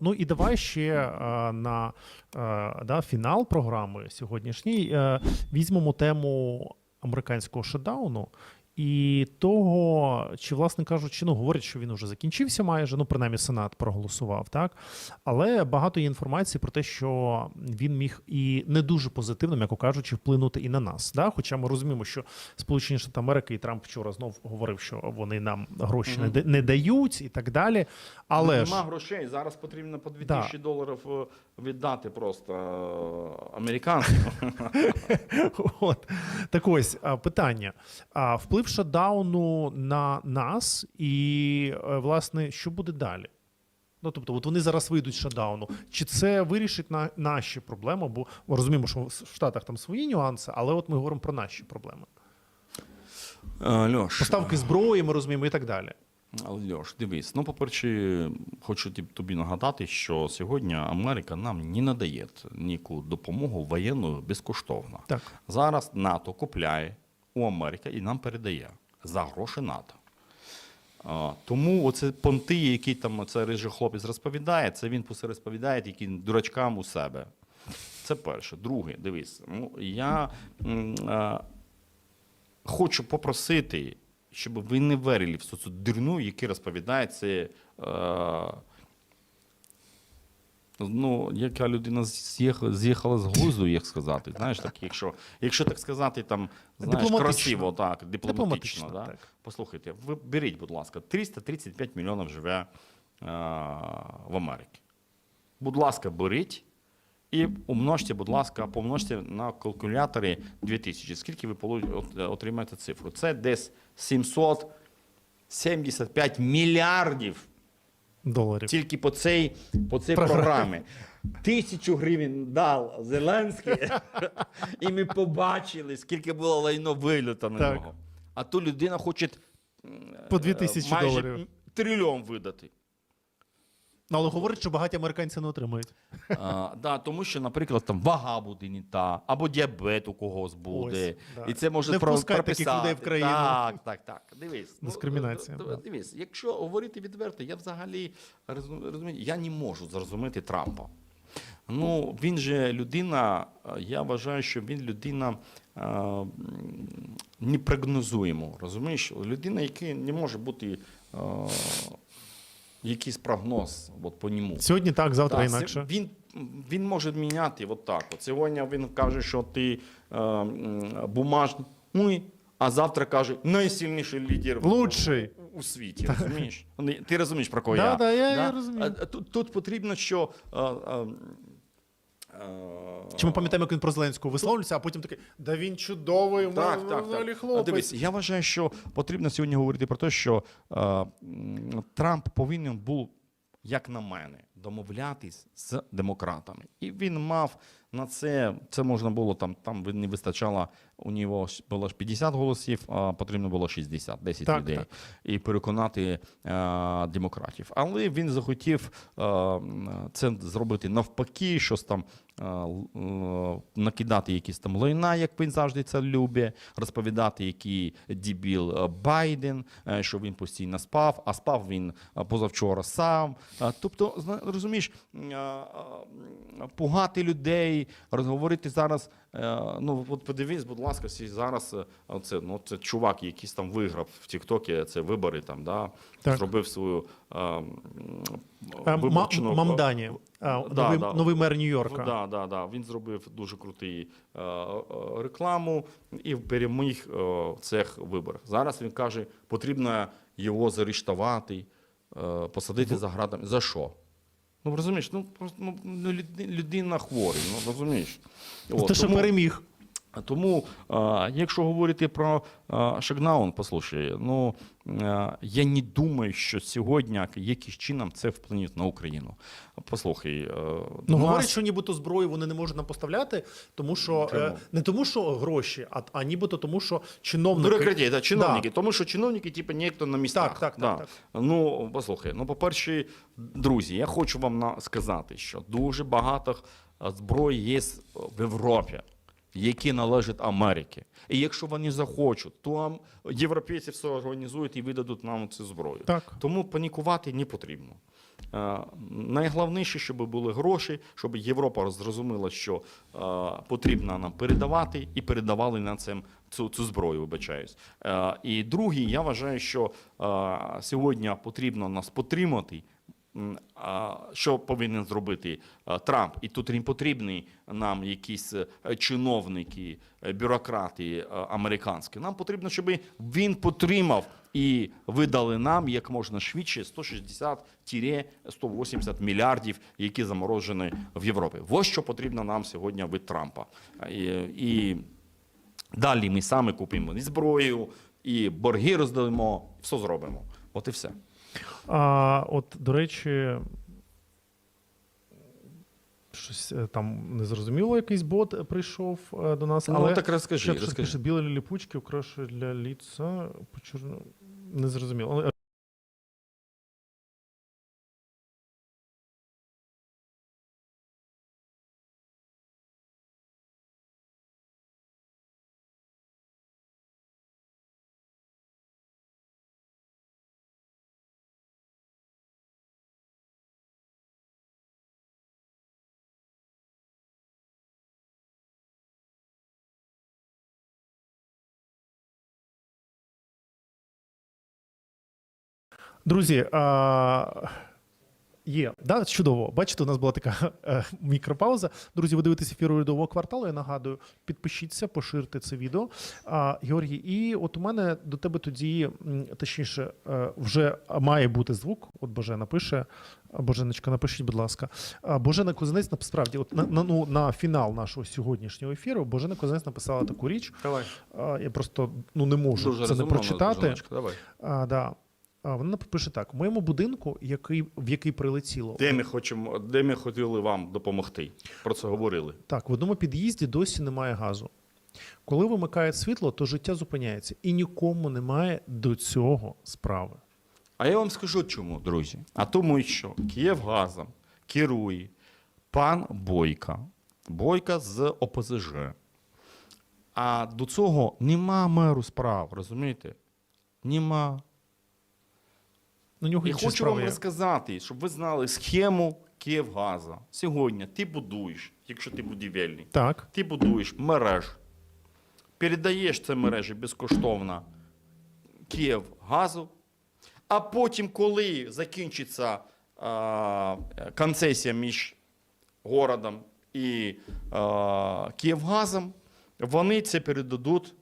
Ну і давай ще е, на е, да, фінал програми сьогоднішній е, візьмемо тему американського шатдауну і того, чи, власне кажучи, ну говорять, що він уже закінчився майже, ну принаймні Сенат проголосував, так. Але багато є інформації про те, що він міг і не дуже позитивно, м'яко кажучи, вплинути і на нас. Да? Хоча ми розуміємо, що Сполучені Штати Америки і Трамп вчора знов говорив, що вони нам гроші не, не дають і так далі. Але ж грошей. Зараз потрібно по 2000 доларів е, віддати просто е, американцям. От. Так ось питання. Вплив шатдауну на нас, і, е, власне, що буде далі? Ну, тобто, от вони зараз вийдуть з шатдауну. Чи це вирішить на, наші проблеми? Бо ми розуміємо, що в Штатах там свої нюанси, але от ми говоримо про наші проблеми. Е, Льош, Поставки зброї, ми розуміємо, і так далі. Льош, дивись, ну, по-перше, хочу тобі нагадати, що сьогодні Америка нам не надає ніяку допомогу воєнну безкоштовно. Так. Зараз НАТО купляє у Америки і нам передає за гроші НАТО. Тому оце понти, які там цей рижий хлопець розповідає, це він пусе розповідає тільки дурачкам у себе. Це перше. Друге, дивись, ну, я а, хочу попросити, щоб ви не вірили в цю дурну, яку розповідає це. Е, Ну, яка людина з'їхала, з'їхала з глузду, як сказати. Знаєш, так, якщо, якщо так сказати, там знаєш, красиво, так, дипломатично. Дипломатично, да? так. Послухайте, ви беріть, будь ласка, 335 мільйонів живе е, в Америці. Будь ласка, беріть і умножте, будь ласка, помножте на калькуляторі 2000. Скільки ви отримаєте цифру? Це десь 775 мільярдів Доларів. тільки по цій, по цій Програмі. Тисячу гривень дав Зеленський, і ми побачили, скільки було лайно вилюта на Так. нього. А то людина хоче По е, 2000 майже доларів. трильйон видати. Ну, але говорять, що багаті американці не отримують. А, да, тому що, наприклад, там вага буде не та, або діабет у когось буде. Ось, да. І це може Не про- впускай таких прописати. людей в країну. Так, так, так. Дивись. ну, Дискримінація, д- д- да. Дивись, якщо говорити відверто, я взагалі розум- розумію, я не можу зрозуміти Трампа. Ну, він же людина, е, я вважаю, що він людина е, м, непрогнозуємо. Розумієш? Людина, яка не може бути е, якийсь прогноз от, по ньому. Сьогодні так, завтра Так, інакше. Він, він може міняти от так. От сьогодні він каже, що ти е, бумажний, ну, і- а завтра каже, найсильніший лідер Лучший. у, у світі. Розумієш? Ти розумієш, про кого Да, я? да, я- я розумію. Тут, тут потрібно, що. е, е, Чи ми пам'ятаємо, як він про Зеленського висловлювався, а потім такий, да він чудовий, в так, так, так. хлопець. Дивись, я вважаю, що потрібно сьогодні говорити про те, що е, Трамп повинен був, як на мене, домовлятись з демократами. І він мав на це, це можна було там, там не вистачало, у нього було ж 50 голосів, а потрібно було 60, 10 Так, людей. так. І переконати е, демократів. Але він захотів е, це зробити навпаки, щось там е, е, накидати якісь там лайна, як він завжди це любить, розповідати, який дебіл е, Байден, е, що він постійно спав, а спав він е, позавчора сам. Е, Тобто, розумієш, е, е, пугати людей, розговорити зараз. Е, Ну, от подивись, будь ласка, всі зараз е, оце, ну, це чувак, якийсь там виграв в Тіктокі, це вибори там, да, Так. зробив свою е, м, А, Ма- Мамдані, а, Да, новий, да. новий мер Нью-Йорка. Да, да, да. Він зробив дуже крутий е, е, рекламу і переміг е, цих виборах. Зараз він каже, потрібно його заарештувати, е, посадити за градами. За що? Ну розумієш, ну просто ну, люд- людина хворий, ну розумієш. От, Те, що тому- переміг. Тому, якщо говорити про шокдаун, послухай, ну я не думаю, що сьогодні яким чином це вплине на Україну. Послухай, Ну, нас- говорять, що нібито зброю вони не можуть нам поставляти, тому що Чому? е, не тому, що гроші, а, а нібито тому, що чиновники. Бюрократія, да, чиновники. Да. Тому що чиновники, типу, ніхто на місцях. Так, так, да. так, Ну, послухай, ну, по-перше, друзі, я хочу вам сказати, що дуже багато зброї є в Європі. Які належать Америці. І якщо вони захочуть, то європейці все організують і видадуть нам цю зброю. Так. Тому панікувати не потрібно. Е, Найголовніше, щоб були гроші, щоб Європа зрозуміла, що е, потрібно нам передавати, і передавали на це цю, цю зброю, вибачаюсь. Е, І другий, я вважаю, що е, сьогодні потрібно нас підтримати. Що повинен зробити Трамп? І тут не потрібні нам якісь е, чиновники, е, бюрократи е, американські. Нам потрібно, щоб він підтримав і видали нам як можна швидше 160-180 мільярдів, які заморожені в Європі. Ось що потрібно нам сьогодні від Трампа. І, і далі ми самі купимо і зброю, і борги роздаємо, все зробимо. От і все. А, от, до речі, щось е, там незрозуміло, якийсь бот прийшов е, до нас. але ну так розкажи, розкажи. пише, білі ліпучки, украшує для ліца. Почур... Незрозуміло. Друзі, а... є, да, чудово. Бачите, у нас була така е, мікропауза. Друзі, ви дивитесь ефір урядового кварталу. Я нагадую, підпишіться, поширте це відео. А, Георгій, і от у мене до тебе тоді, точніше, е, вже має бути звук. От Божена пише. Боженочка, напишіть, будь ласка. А, Божена Козинець насправді, от на, на, ну, на фінал нашого сьогоднішнього ефіру, Божена Козинець написала таку річ. Давай. А, Я просто ну, не можу Дуже це не прочитати. Давай. А, да. Вона пише так: у моєму будинку, який, в який прилетіло. Де ми хочемо, де ми хотіли вам допомогти? Про це говорили. Так, в одному під'їзді досі немає газу. Коли вимикають світло, то життя зупиняється, і нікому немає до цього справи. А я вам скажу чому, друзі. А тому, що Київгазом керує пан Бойка. Бойка з ОПЗЖ. А до цього нема меру справ, розумієте? Нема. На нього І інші хочу справи вам розказати, щоб ви знали схему Київгаза. Сьогодні ти будуєш, якщо ти будівельник, Так, ти будуєш мереж, передаєш це мережі безкоштовно Київгазу, а потім, коли закінчиться а, концесія між городом і а, Київгазом, вони це передадуть.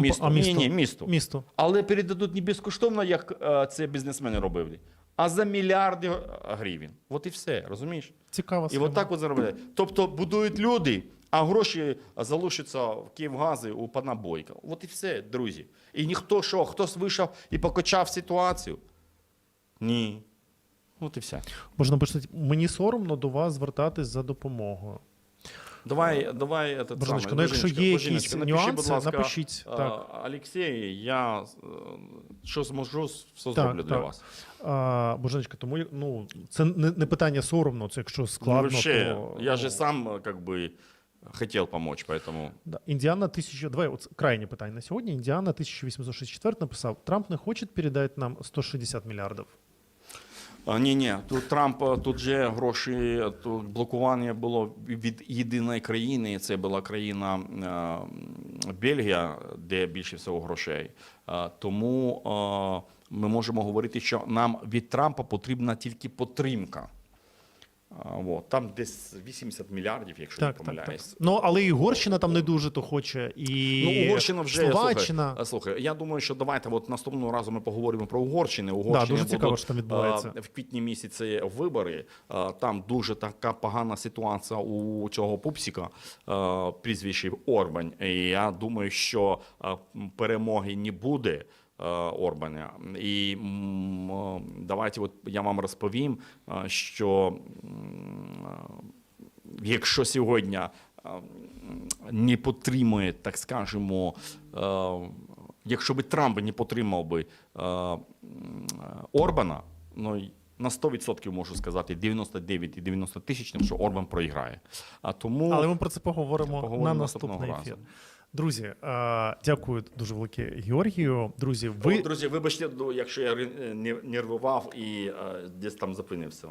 Місту. а, місту. Ні, ні, місту. місто. Але передадуть не безкоштовно, як е, це бізнесмени робили, а за мільярди гривень. От і все, розумієш? Цікава І от так от заробляють. Тобто будують люди, а гроші залишаться в Київгазі у пана Бойка. От і все, друзі. І ніхто що, хтось вийшов і покачав ситуацію? Ні. От і все. Можна писати, мені соромно до вас звертатись за допомогою. Давай, давай, этот Боженочка, самый, ну якщо Боженочка, є Боженочка, якісь напиши, нюанси, будь ласка, напишіть. а, Так. Олексій, я е, що зможу, все Так, зроблю для так. вас. А, Боженечка, тому ну, це не, не питання соромно, це якщо складно, ну, вообще, то... я же ну, сам э, как бы хотел помочь, поэтому... Да. Індіана 1000... Давай, от крайнє питання на сьогодні. Індіана 1864 написав, Трамп не хоче передати нам 160 мільярдів. Ні, ні, тут Трамп, тут же гроші, тут блокування було від єдиної країни, це була країна Бельгія, де більше всього грошей. Тому ми можемо говорити, що нам від Трампа потрібна тільки підтримка. А, вот. Там десь 80 мільярдів, якщо Так, не так, так. Ну, але і Угорщина там не дуже то хоче, і Ну, Угорщина вже Словаччина. Слухай, слухай, я думаю, що давайте от наступного разу ми поговоримо про Угорщину. Да, Угорщина дуже цікаво, що там відбувається. е, в квітні місяці вибори. Е, Там дуже така погана ситуація у цього пупсика, е, прізвище Орбань. І я думаю, що е, перемоги не буде. Е, Орбаня. І е, давайте от я вам розповім, е, що якщо сьогодні не підтримує, так скажемо, якщо би Трамп не підтримав би Орбана, ну на 100% можу сказати, 99 і 90 тисяч, що Орбан проіграє. А тому Але ми про це поговоримо, Поговоримо на наступного наступний разу. Друзі, е, дякую дуже велике Георгію. Друзі, Ви... Друзі, вибачте, ну, якщо я не- нервував і е, десь там зупинився.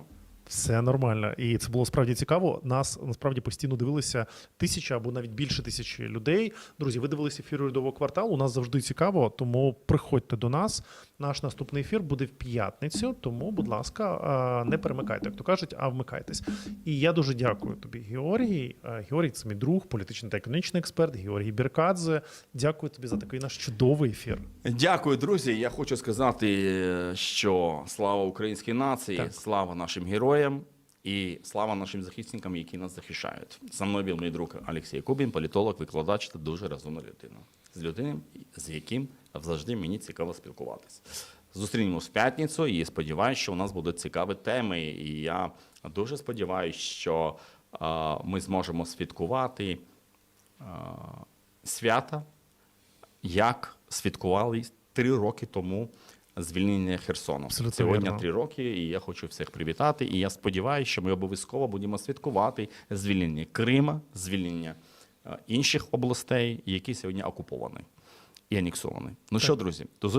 Все нормально, і це було справді цікаво. Нас насправді постійно дивилися тисяча або навіть більше тисячі людей. Друзі, ви дивилися ефір урядового кварталу. У нас завжди цікаво, тому приходьте до нас. Наш наступний ефір буде в п'ятницю. Тому, будь ласка, не перемикайте, як то кажуть, а вмикайтесь. І я дуже дякую тобі, Георгій. Георгій, це мій друг, політичний та економічний експерт, Георгій Біркадзе. Дякую тобі за такий наш чудовий ефір. Дякую, друзі. Я хочу сказати, що слава українській нації, Так. слава нашим героям і слава нашим захисникам, які нас захищають. За мною був мій друг Олексій Кубін, політолог, викладач та дуже розумна людина. З людиною, з яким завжди мені цікаво спілкуватися. Зустрінемось в п'ятницю і сподіваюся, що у нас будуть цікаві теми. І я дуже сподіваюся, що е, ми зможемо святкувати е, свята як святкували три роки тому звільнення Херсону. Абсолютно Сьогодні вірно. три роки, і я хочу всіх привітати. І я сподіваюся, що ми обов'язково будемо святкувати звільнення Крима, звільнення е, інших областей, які сьогодні окуповані і анексовані. Ну що, друзі, до зустрічі.